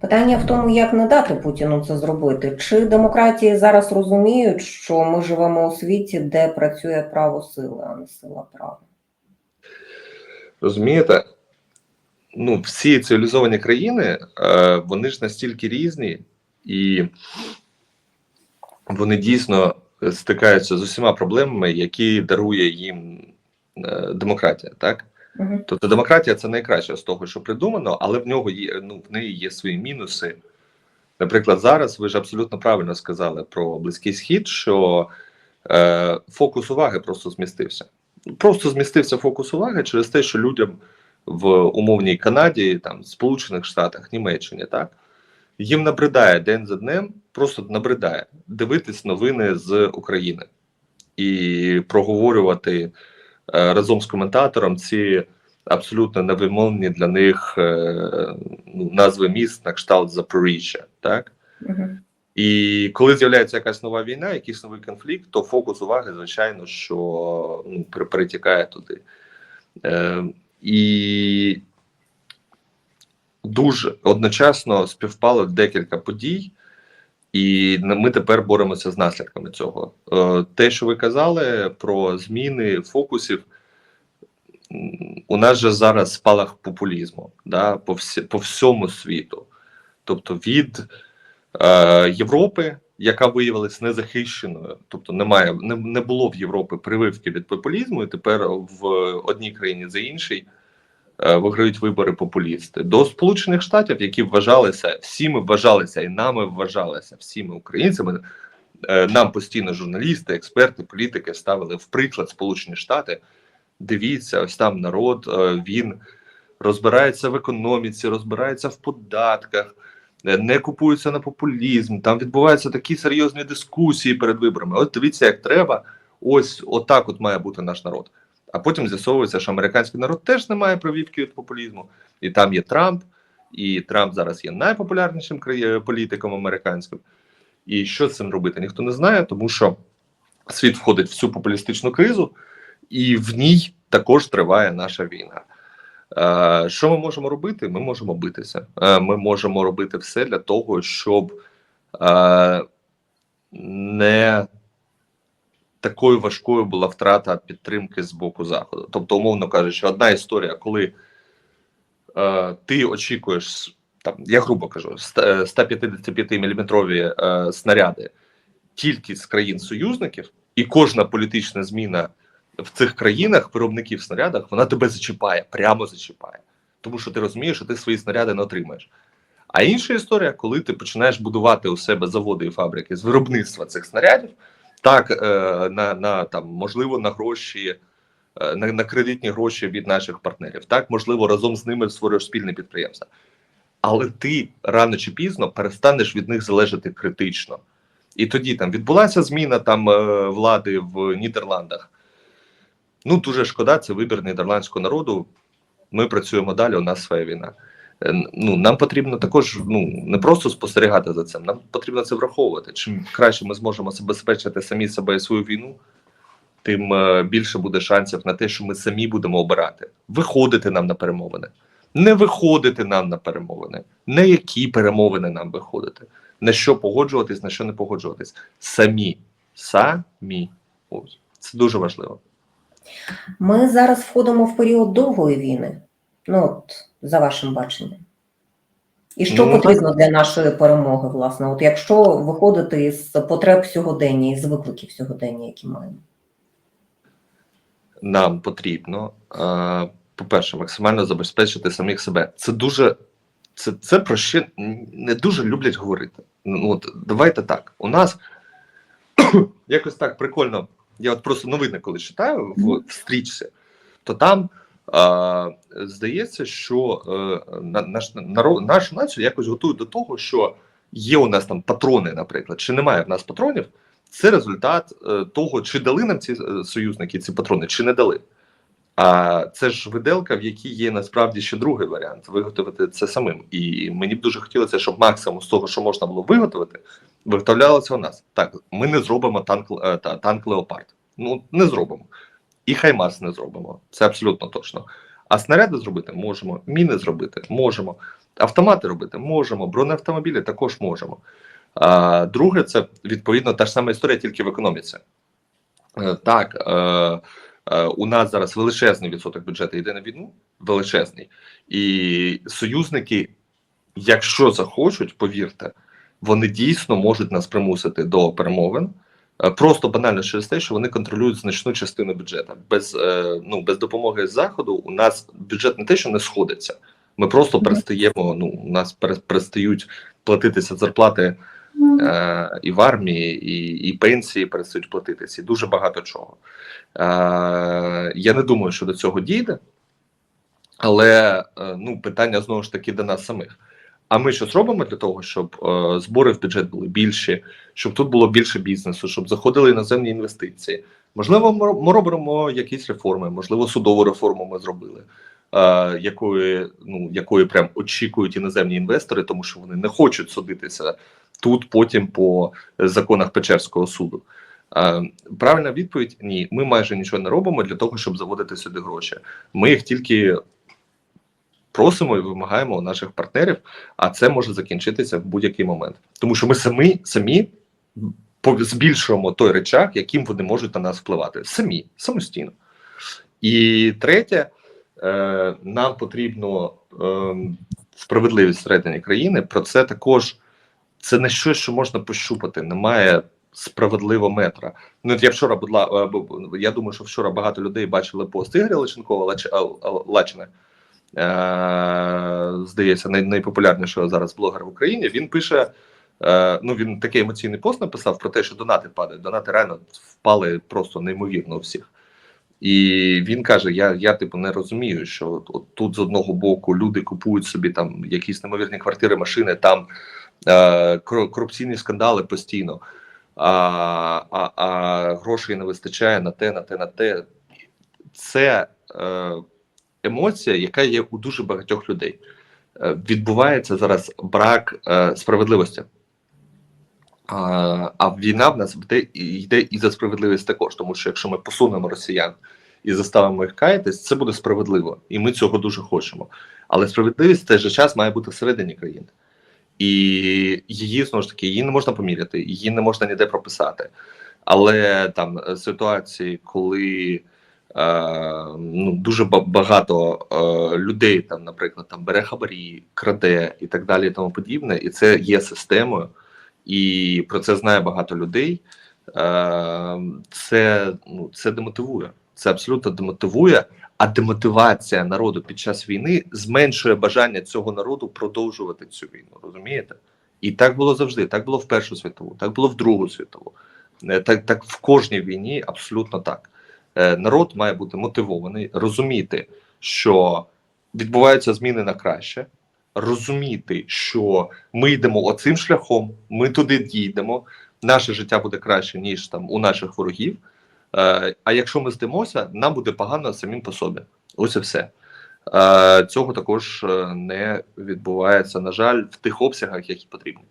Питання в тому, як не дати Путіну це зробити. Чи демократії зараз розуміють, що ми живемо у світі, де працює право сили, а не сила права? Розумієте? Ну, всі цивілізовані країни, е, вони ж настільки різні, і вони дійсно стикаються з усіма проблемами, які дарує їм е, демократія, так? Угу. Тобто демократія це найкраще з того, що придумано, але в нього є ну в неї є свої мінуси. Наприклад, зараз ви ж абсолютно правильно сказали про близький схід, що е, фокус уваги просто змістився. Просто змістився фокус уваги через те, що людям в умовній Канаді, там Сполучених Штатах, Німеччині, так їм набридає день за днем, просто набридає дивитись новини з України і проговорювати разом з коментатором ці абсолютно невимовні для них е, ну, назви міст на кшталт Запоріжжя, так Угу. і коли з'являється якась нова війна, якийсь новий конфлікт, то фокус уваги, звичайно, що ну, перетікає туди. Е, і дуже одночасно співпало декілька подій, і ми тепер боремося з наслідками цього. Е, те, що ви казали про зміни фокусів, у нас же зараз спалах популізму да, по, всі, по всьому світу. Тобто від е, Європи, яка виявилась незахищеною, тобто немає, не, не було в Європі прививки від популізму, і тепер в одній країні за іншій е, виграють вибори популісти. До Сполучених Штатів, які вважалися, всіми вважалися, і нами вважалися, всіми українцями. е, Нам постійно журналісти, експерти, політики ставили в приклад Сполучені Штати. Дивіться, ось там народ, е, він розбирається в економіці, розбирається в податках, е, не купується на популізм. Там відбуваються такі серйозні дискусії перед виборами. От дивіться, як треба. Ось отак от має бути наш народ. А потім з'ясовується, що американський народ теж не має прививки від популізму, і там є Трамп, і Трамп зараз є найпопулярнішим політиком американським. І що з цим робити? Ніхто не знає, тому що світ входить в цю популістичну кризу, і в ній також триває наша війна. Е, Що ми можемо робити? Ми можемо битися. Е, Ми можемо робити все для того, щоб е, не такою важкою була втрата підтримки з боку заходу. Тобто, умовно кажучи, одна історія, коли е, ти очікуєш там, я грубо кажу, 155 мм е, снаряди тільки з країн союзників, і кожна політична зміна в цих країнах, виробників снарядах, вона тебе зачіпає, прямо зачіпає. Тому що ти розумієш, що ти свої снаряди не отримаєш. А інша історія, коли ти починаєш будувати у себе заводи і фабрики з виробництва цих снарядів, так е, на, на там можливо на гроші, е, на, на кредитні гроші від наших партнерів, так можливо, разом з ними створюєш спільне підприємство. Але ти рано чи пізно перестанеш від них залежати критично. І тоді там відбулася зміна там е, влади в Нідерландах. Ну дуже шкода, це вибір нідерландського народу. Ми працюємо далі. У нас своя війна. Е, Ну нам потрібно також ну не просто спостерігати за цим. Нам потрібно це враховувати. Чим краще ми зможемо забезпечити самі себе і свою війну, тим е, більше буде шансів на те, що ми самі будемо обирати, виходити нам на перемовини, не виходити нам на перемовини, не які перемовини нам виходити, на що погоджуватись, на що не погоджуватись. Самі, самі. Ось це дуже важливо. Ми зараз входимо в період довгої війни. Ну, от, за вашим баченням. І що Ну, потрібно для нашої перемоги, власне? От якщо виходити із потреб сьогодення, із викликів сьогодення, які маємо. нам потрібно, е, по-перше, максимально забезпечити самих себе. Це дуже це, це про що не дуже люблять говорити. Ну от давайте так. У нас якось так прикольно. Я от просто новини, коли читаю в, стрічці, то там здається, що е, на, наш народ, нашу націю якось готують до того, що є у нас там патрони, наприклад, чи немає в нас патронів. Це результат е, того, чи дали нам ці е, союзники ці патрони, чи не дали. А це ж виделка, в якій є насправді ще другий варіант виготовити це самим. І мені б дуже хотілося, щоб максимум з того, що можна було виготовити, виготовлялося у нас. Так, ми не зробимо танк, та, танк Леопард. Ну не зробимо. І Хаймарс не зробимо. Це абсолютно точно. А снаряди зробити можемо, міни зробити можемо. Автомати робити можемо, бронеавтомобілі також можемо. А, друге, це відповідно та ж сама історія, тільки в економіці. Е, Так, е, е, у нас зараз величезний відсоток бюджету йде на війну, величезний. І союзники, якщо захочуть, повірте, вони дійсно можуть нас примусити до перемовин. Е, Просто банально через те, що вони контролюють значну частину бюджету. Без, е, ну, без допомоги з заходу у нас бюджет не те, що не сходиться. Ми просто перестаємо. Ну, у нас перестають платитися зарплати е, і в армії, і, і пенсії перестають платитися, і дуже багато чого. Е, я не думаю, що до цього дійде, але е, ну, питання знову ж таки до нас самих. А ми що зробимо для того, щоб е, збори в бюджет були більші, щоб тут було більше бізнесу, щоб заходили іноземні інвестиції? Можливо, ми робимо якісь реформи, можливо, судову реформу ми зробили, е, якої, ну, якої прям очікують іноземні інвестори, тому що вони не хочуть судитися тут потім по законах Печерського суду. Е, Правильна відповідь: ні, ми майже нічого не робимо для того, щоб заводити сюди гроші. Ми їх тільки просимо і вимагаємо у наших партнерів, а це може закінчитися в будь-який момент, тому що ми самі самі збільшуємо той речах, яким вони можуть на нас впливати, самі самостійно. І третє, е, нам потрібно е, справедливість всередині країни. Про це також це не щось, що можна пощупати. Немає справедливого метра. Ну я вчора будла е, я думаю, що вчора багато людей бачили пост Ігоря Личенкова Лач, а, а, Лачина. Е, здається, найпопулярнішого зараз блогера в Україні. Він пише: е, ну він такий емоційний пост написав про те, що донати падають. Донати реально впали просто неймовірно у всіх. І він каже: Я, я типу не розумію, що от, от тут з одного боку люди купують собі там якісь неймовірні квартири, машини, там е, корупційні скандали постійно, а, а, а грошей не вистачає на те, на те, на те. Це е, емоція, яка є у дуже багатьох людей. Е, відбувається зараз брак е, справедливості. А, війна в нас йде, і за справедливість також, тому що якщо ми посунемо росіян і заставимо їх каятись, це буде справедливо, і ми цього дуже хочемо. Але справедливість в той же час має бути всередині країни, і її знову ж таки її не можна поміряти, її не можна ніде прописати. Але там ситуації, коли ну, дуже багато е, людей, там, наприклад, там бере хабарі, краде і так далі, і тому подібне, і це є системою і про це знає багато людей. Е, Це ну це демотивує. Це абсолютно демотивує. А демотивація народу під час війни зменшує бажання цього народу продовжувати цю війну. Розумієте? І так було завжди. Так було в Першу світову, так було в Другу світову. Е, Так, так в кожній війні абсолютно так. Е, Народ має бути мотивований, розуміти, що відбуваються зміни на краще, розуміти, що ми йдемо оцим шляхом, ми туди дійдемо, наше життя буде краще, ніж там у наших ворогів. Е, а якщо ми здимося, нам буде погано самим по собі. Ось і все. Е, цього також не відбувається, на жаль, в тих обсягах, які потрібні.